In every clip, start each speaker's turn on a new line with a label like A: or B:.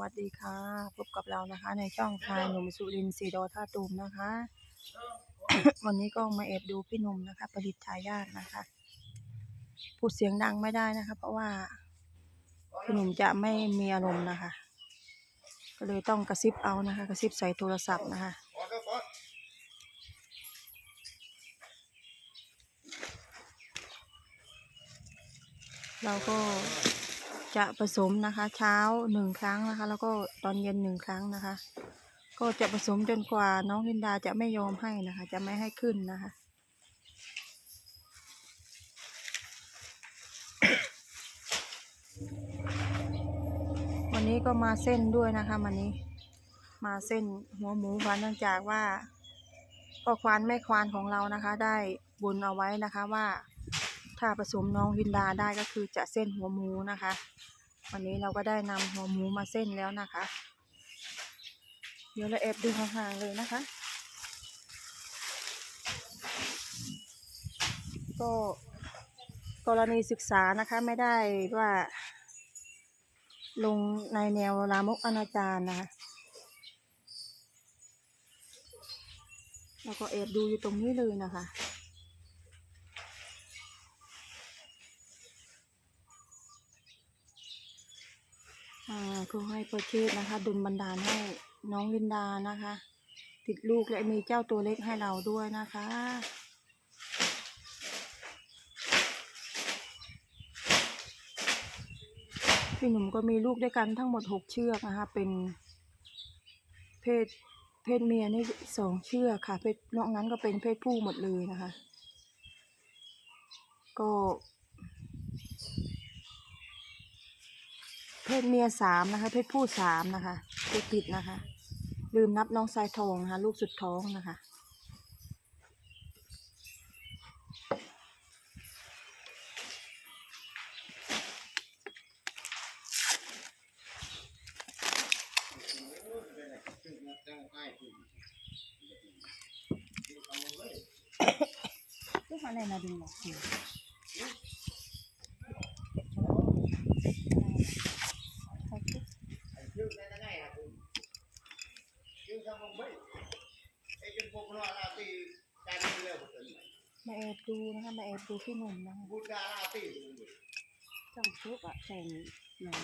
A: วัสดีค่ะ พบกับเรานะคะ ในช่องชายหนุ่มสุรินทร์สีดอท่าตูมนะคะ วันนี้ก็มาแอบดูพี่หนุ่มนะคะผลิตทายาทนะคะ พูดเสียงดังไม่ได้นะคะ เพราะว่าพี่หนุ่มจะไม่มีอารมณ์นะคะ ก็เลยต้องกระซิบเอานะคะ กระซิบใส่โทรศัพท์นะคะเราก็ จะผสมนะคะเช้าหนึ่งครั้งนะคะ แล้วก็ตอนเย็นหนึ่งครั้งนะคะ ก็จะผสมจนกว่าน้องลินดาจะไม่ยอมให้นะคะ จะไม่ให้ขึ้นนะคะวันนี้ก็มาเส้นด้วยนะคะวันนี้ มาเส้นหัวหมูค่ะเนื่องจากว่าก็ควานแม่ควานของเรานะคะ ได้บุญเอาไว้นะคะว่าถ้าผสมน้องลินดาได้ก็คือจะเส้นหัวหมูนะคะ วันนี้เราก็ได้นำหัวหมูมาเส้นแล้วนะคะ เดี๋ยวเราแอบดูห่างๆเลยนะคะ ก็กรณีศึกษานะคะไม่ได้ว่า ลงในแนวลามกอนาจารนะคะแล้วก็แอบดูอยู่ตรงนี้เลยนะคะ อ่าขอให้ประเทศนะคะดุลบันดาลให้น้องลินดานะคะ ติดลูกและมีเจ้าตัวเล็กให้เราด้วยนะคะพี่หนุ่มก็มีลูกด้วยกันทั้งหมดหกเชือกนะคะ เป็นเพศเพศเมียนี่สองเชือกค่ะ เพศนอกนั้นก็เป็นเพศผู้หมดเลยนะคะ ก็ เพ ศเมียสามนะคะ เพศผู้สามนะคะติดติดนะคะ ลืมนับน้องสายทองนะคะ ลูกสุดท้องนะคะ
B: Itu mana nak dengar?
A: Mẹ em đu นะคะ mẹ em đu พี่หนุ่มนะคะ
B: Trong suốt ạ, sen này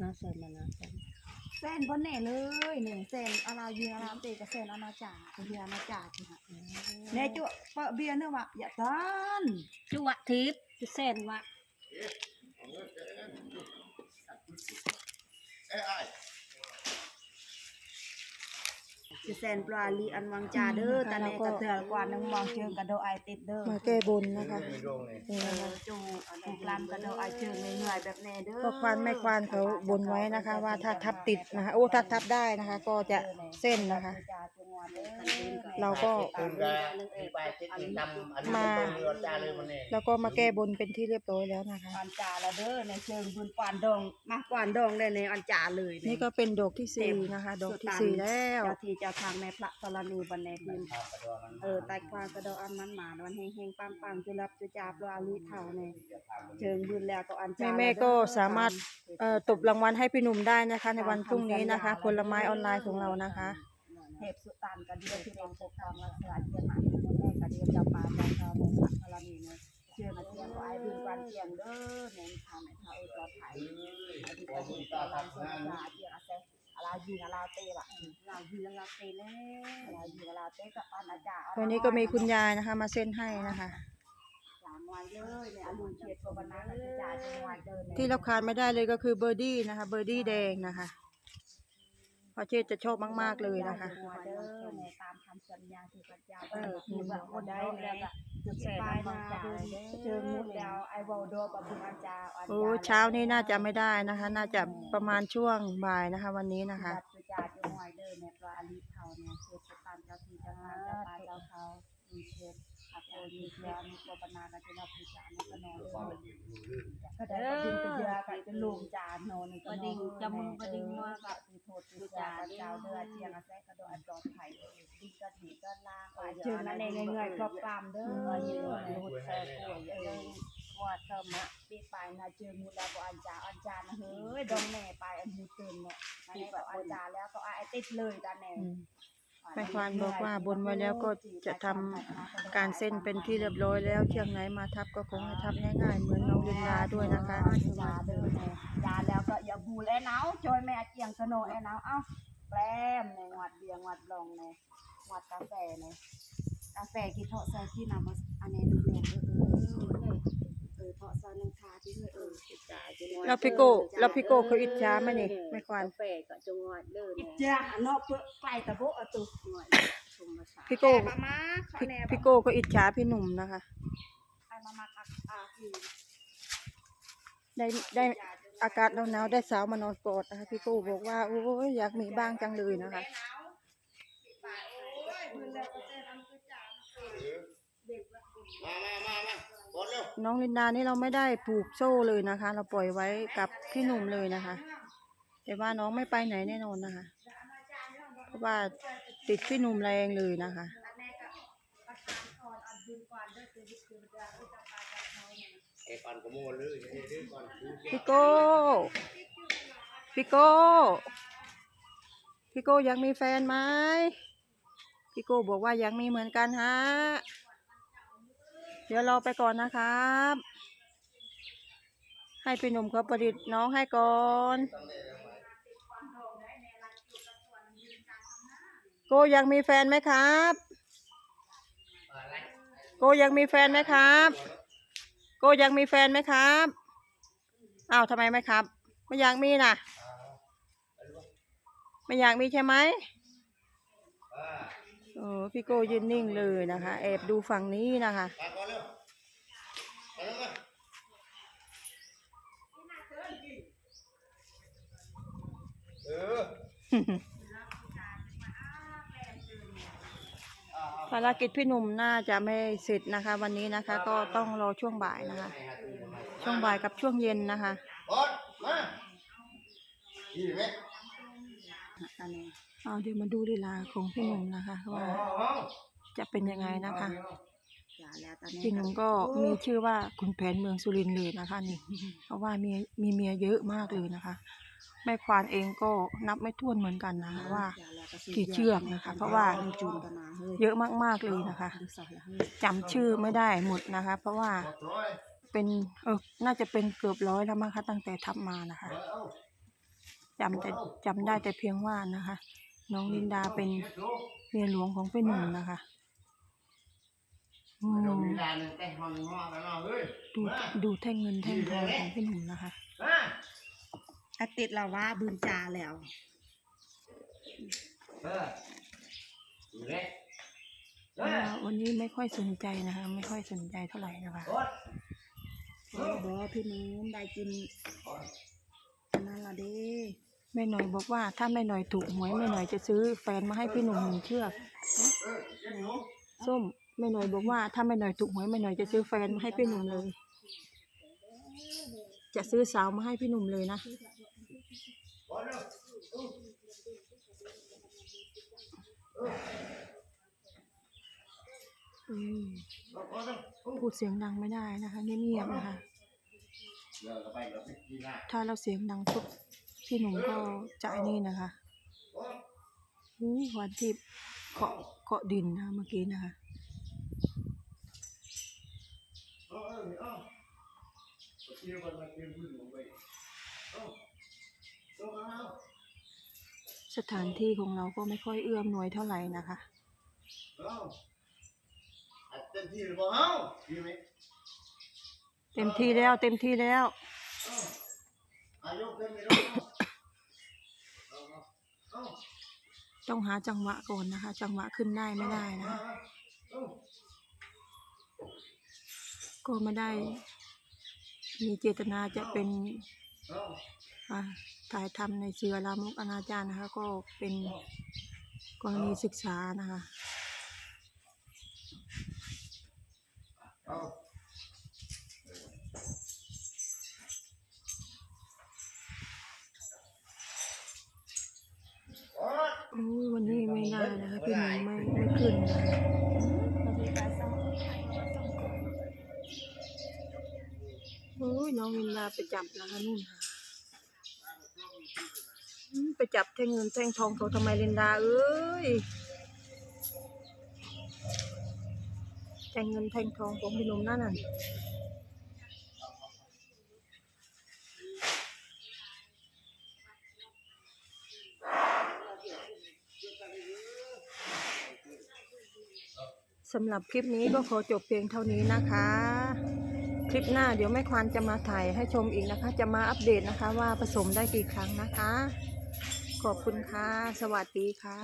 B: nó sen mà nó sen. Sen vấn đề เลยหนึ่งเซนอาราเยืนอาราเตกับเซนอาณาจักรเบียร์อาณาจักรค่ะแน่จุเปะเบียร์เนื้อวะอย่าตัน
C: จุวะทิพย์จุเส้นวะ
B: จะเซนปลาลีอันวังจาเด้อตาเนกระเตือกว่านึงมองเชิงกระโดไอติดเด้อ
A: มาแก้บนนะคะนี่
B: เอ
A: นะคะ
B: อจูจูกลามกระโดไอเชิงเหนื่อยแบบแน่เด้อ
A: ก็ควานแม่ควานเขาบนไว้นะคะ ว่าถ้าทับติดนะคะโอ้ถ้าทับได้นะคะ ก็จะเส้นนะคะ เราก็มาแล้วก็มาแก้บนเป็นที่เรียบร้อยแล้วนะคะ
B: อันจาละเด้อในเชิงบุญปานดองมาปานดองได้ในอันจาเลย
A: นี่ก็เป็นดอกที่สี่นะคะ ดอกที่สี่แล้ว
B: เจ้าที่เจ้าทางในพระธรณีบันในคืนเออใต้ควางกระโดดอันมันหมาวันเฮงเฮงปังปังจุลับจุจาปลาลีเท่าในเชิงบุญแล้วก็อันจา
A: แม่แม่ก็สามารถ เอ่อตบรางวัลให้พี่หนุ่มได้นะคะ ในวันพรุ่งนี้นะคะ ผลไม้ออนไลน์ของเรานะคะ
B: เทพสุตานกันเดียวที่เราปกครองรักษาเจียนหมาที่มนแม่กันเดียวเจ้าป่าเจ้าเขาในพระธรณีเนี่ยเชื่อมาเทียงก็ไอ้บุญวันเทียงเด้อในทางไหนทางเออปลอดภัยอธิการบุญตาลามสมุทรเจียอาเซอาลายีอาลาเตละอาลายีอาลาเตเล่อาลายีอาลาเตกับปานาจา
A: วันนี้ก็มีคุณยายนะคะ มาเส้นให้นะคะ
B: สามวันเลยในอรุณเชียรตับรรณาน
A: ที่เราขาดไม่ได้เลยก็คือเบอร์ดี้นะคะ เบอร์ดี้แดงนะคะ พระเชษจะชอบมาก ๆ เลยนะคะ
B: ตามคำสัญญาที่ปัญญาเออคือว่าคนได้แล้วก็จุดปลายนาเจอมุดแล้วไอวอลโดกับบุญอาจารย์
A: โอ้เช้านี้น่าจะไม่ได้นะคะ น่าจะประมาณช่วงบ่ายนะคะ วันนี้นะคะ
B: จัดจุจ่าจังหวัดเดินในปลาอลิเทาเนี่ยคือตามเจ้าที่เจ้าทางเจ้าป่าเจ้าเขามีเชฟ อาโกมีเกลือมีโกปนากันจะรับผู้จ่าในกระนองก็ได้ก็ดึงกระเดือกันจะลุมจานโนน
C: กระดิ่งจมูกกระดิ่งน้อยกับ
B: มีโทษจ่าเจ้าเดือเจียงอาแซกระโดดปลอดภัยดีก็ดีก็ล่างเจอนั่นเองเงยครอบกรามเด้อยืนรูดแซ่ป่วยเออว่าเติมอะปีไปนะเจอมูลแล้วก็อันจาอันจานะเฮ้ยดองแม่ไปอันมูเติมเนาะอันนี้ก็อันจาแล้วก็ไอ้ติดเลยตาแน่
A: แม่ควานบอกว่าบนไว้แล้วก็จะทำการเส้นเป็นที่เรียบร้อยแล้วเที่ยงไหนมาทับก็คงให้ทับง่ายๆเหมือนน้องลินดาด้วยนะคะ
B: ยาเดินยาแล้วก็อย่าบูแลเนาจอยแม่เจียงสโนแอเนาเอ้าแกล้มในงวัดเบียงวัดลองในงวัดกาแฟในกาแฟกินเทาะใส่ที่นำมาอันนี้ดูเออเออ เออเทาะใส่น้ำชาที่เออจ่ายจังหวัด
A: แล้วพี่โก้แล้วพี่โก้เขาอิจฉาไหมนี่แม่ควาน
C: กาแฟก็จังหวัดเด้อ
B: อิ
C: เนี่ย
B: จฉาเนาะเพื่อไกลตะโบอะตุ
C: หน่วยชมมาสา
A: พี่โก้
B: มามาเขา
A: พี่
B: แนว
A: พี่โก้ก็อิจฉาพี่หนุ่มนะคะ
B: ไอ้มามาอะอะคือ
A: ได้ได้อากาศหนาวๆได้สาวมานอนกอดนะคะพี่โก้บอกว่าโอ้ยอยากมีบ้างจังเลยนะคะ
D: มามามามากดเร็ว
A: น้องลินดานี่เราไม่ได้ผูกโซ่เลยนะคะ เราปล่อยไว้กับพี่หนุ่มเลยนะคะ แต่ว่าน้องไม่ไปไหนแน่นอนนะคะ เพราะว่าติดพี่หนุ่มแรงเลยนะคะพี่โก้พี่โก้พี่โก้ยังมีแฟนไหมพี่โก้บอกว่ายังมีเหมือนกันฮะ เดี๋ยวเรอไปก่อนนะครับ ให้พี่หนุ่มเขาประดิษฐ์น้องให้ก่อนโกยังมีแฟนไหมครับโกยังมีแฟนไหมครับ โกยังมีแฟนไหมครับอ้าวทำไมไม่ครับ ไม่อยากมีน่ะไม่อยากมีใช่ไหม อ้พี่โกยืนนิ่งเลยนะคะ แอบดูฝั่งนี้นะคะ
D: มาก่อนเร็วไปแล้วมาเออ
A: ภารกิจพี่หนุ่มน่าจะไม่เสร็จนะคะ วันนี้นะคะ ก็ต้องรอช่วงบ่ายนะคะ ช่วงบ่ายกับช่วงเย็นนะคะ
D: กดมาดีไหม
B: ตาแน่
A: เอาเดี๋ยวมาดูลีลาของพี่หนุ่มนะคะว่า
D: เอาเอา
A: จะเป็นยังไงนะคะ
B: ยาแล้วตาแน่
A: พี่หนุ่มก็มีชื่อว่าคุณแผนเมืองสุรินทร์เลยนะคะนี่ เพราะว่ามีมีเมียเยอะมากเลยนะคะแม่ควานเองก็นับไม่ถ้วนเหมือนกันนะคะว่ากี่เชือกนะคะ เพราะว่า
B: จูนกันมาเฮ้ย
A: เยอะมากๆเลยนะคะ
B: ดูสอยละเฮ้ย
A: จำชื่อไม่ได้หมดนะคะ เพราะว่า
D: กดร้อย
A: เป็นเออน่าจะเป็นเกือบร้อยแล้วมั้งคะตั้งแต่ทับมานะคะ
D: เอาเอา
A: จำแต่จำได้แต่เพียงว่านะคะ น้องลินดาเป็น
D: เก็บดู
A: เมียหลวงของพี่หนุ่มนะคะอื
D: เดี๋ยว
A: ม
D: มีร้านหนึ่งแต่งห้องห้องกันเนาะเฮ้ย
A: ดูดูแท่งเงินแท่งทองของพี่หนุ่มนะคะ
D: มา
B: อาติดเราว่าบุญจาแล้ว
D: เออดูเลย
A: เพราะว่าวันนี้ไม่ค่อยสนใจนะคะ ไม่ค่อยสนใจเท่าไหร่นะคะ
D: กด
B: โอ้โหพี่น้องได้กินอันนั้นละเด้
A: แม่หน่อยบอกว่าถ้าแม่หน่อยถูกหวยแม่หน่อยจะซื้อแฟนมาให้พี่หนุ่มหนึ่งเชือก
D: เอ
A: ส้มแม่หน่อยบอกว่าถ้าแม่หน่อยถูกหวยแม่หน่อยจะซื้อแฟนมาให้พี่หนุ่มเลย จะซื้อสาวมาให้พี่หนุ่มเลยนะพูดเสียงดังไม่ได้นะคะเงียบๆนะคะ
D: เดี๋ยวเราไปเดี๋ยวไปกินนะ
A: ถ้าเราเสียงดังปุ๊บ พี่หนุ่มก็จะไอ้นี่นะคะวันที่เคาะเคาะดินนะเมื่อกี้นะคะสถานที่ของเราก็ไม่ค่อยเอื้อมหน่วยเท่าไหร่นะคะ
D: เต็มที่หรือเปล่าดีไหม
A: เต็มที่แล้วเต็มที่แล้ว
D: อายกเต็มไปแล้วเอาเอาเอา
A: ต้องหาจังหวะก่อนนะคะ จังหวะขึ้นได้ไม่ได้นะคะก็ไม่ได้ มีเจตนาจะเป็นถ่ายทำในเชื้อลามกอนาจารนะคะ ก็เป็นกรณีศึกษานะคะ
D: เอา
A: โอ้ยวันนี้ไม่ได้นะคะพี่หนุ่มไม่ไม่ขึ้น นะคะน้องมินดาไปจับนะคะนู่นค่ะไปจับแท่งเงินแท่งทองเขาทำไมลินดาเอ้ยแท่งเงินแท่งทองของพี่นุ่มนั่นน่ะสำหรับคลิปนี้ก็ขอจบเพียงเท่านี้นะคะ ลิปหน้าเดี๋ยวแม่ควานจะมาถ่ายให้ชมอีกนะคะ จะมาอัปเดตนะคะว่าผสมได้กี่ครั้งนะคะ ขอบคุณค่ะ สวัสดีค่ะ